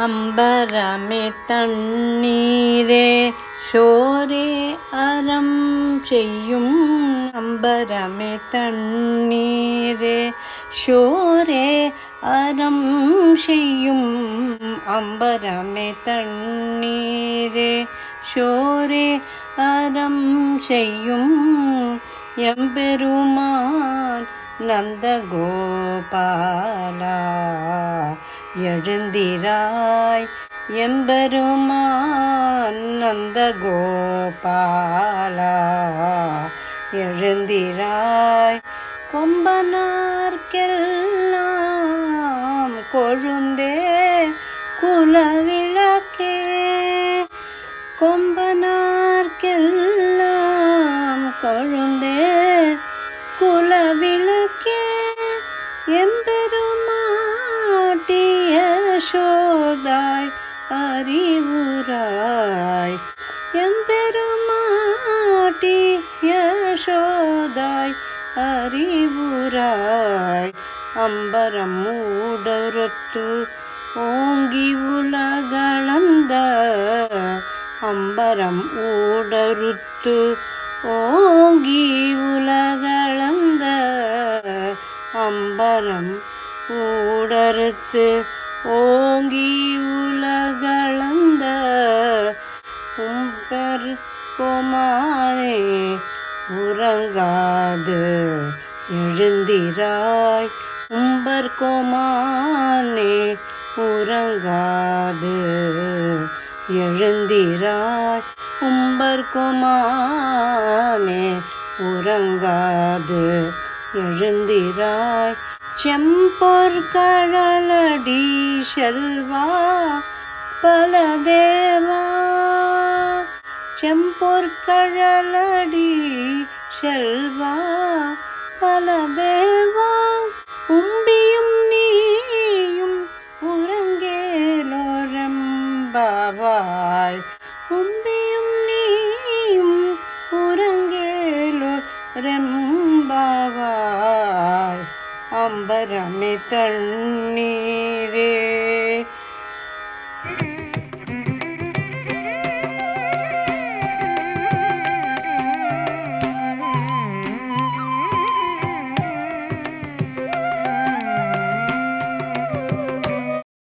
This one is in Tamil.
அம்பரமே தண்ணீரே ஷோரே அறம் செய்யும் அம்பரமே தண்ணீரே ஷோரே அறம் செய்யும் அம்பரமே தண்ணீரே ஷோரே அறம் செய்யும் எம்பெருமான் நந்தகோபாலா எழுந்திராய் எம்பெருமான் நந்த கோபாலா எழுந்திராய் கொம்பனார்க்கெல்லாம் கொழுந்தே குலவி அறிவுராய் எம்பெருமாட்டி யசோதாய் அறிவுராய். அம்பரம் மூடருத்து ஓங்கி உலகளந்த அம்பரம் ஊடருத்து ஓங்கி உலகளந்த அம்பரம் ஊடறுத்து ஓங்கி உலகள உறங்காது எழுந்திராய். உம்பர் கோமானே உறங்காது. எழுந்திராய். உம்பர் கோமானே உறங்காது. எழுந்திராய். செம்பொர் செம்பொற்கழலடி செல்வா பலதேவா செம்பொற்கழலடி செல்வா பலதேவா உம்பியும் நீயும் உறங்கேலோரம்பாவாய். உம்பியும் நீயும் உறங்கேலோ ரெம்பாவாய் அம்பரமே தண்ணீர்